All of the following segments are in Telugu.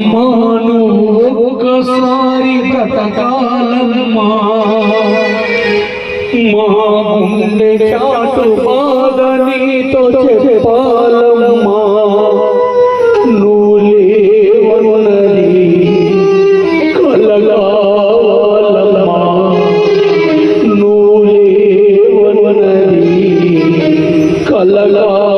మాను ఒక్కసారి బ్రతకాలమ్మా. మా గుండె చాటు బాధ నీతో చెప్పాలమ్మా. నువ్వులేవన్నది కలగాలమ్మా. నువ్వులేవన్నది కలగా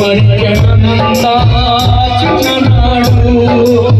మరికెనంతా చిన్ననాడు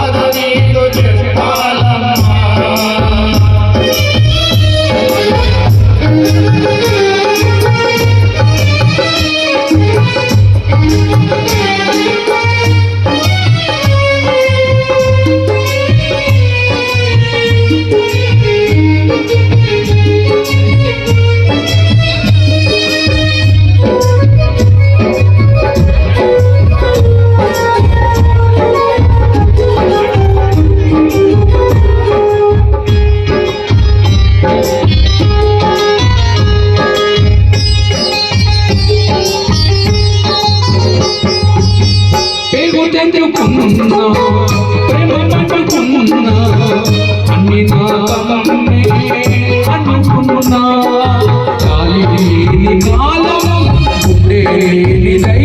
తెంచుకున్నా ప్రేమ పట్టుకున్నా అన్ని నా బలమే అనుకున్నా కాలి కాలం ఉండేది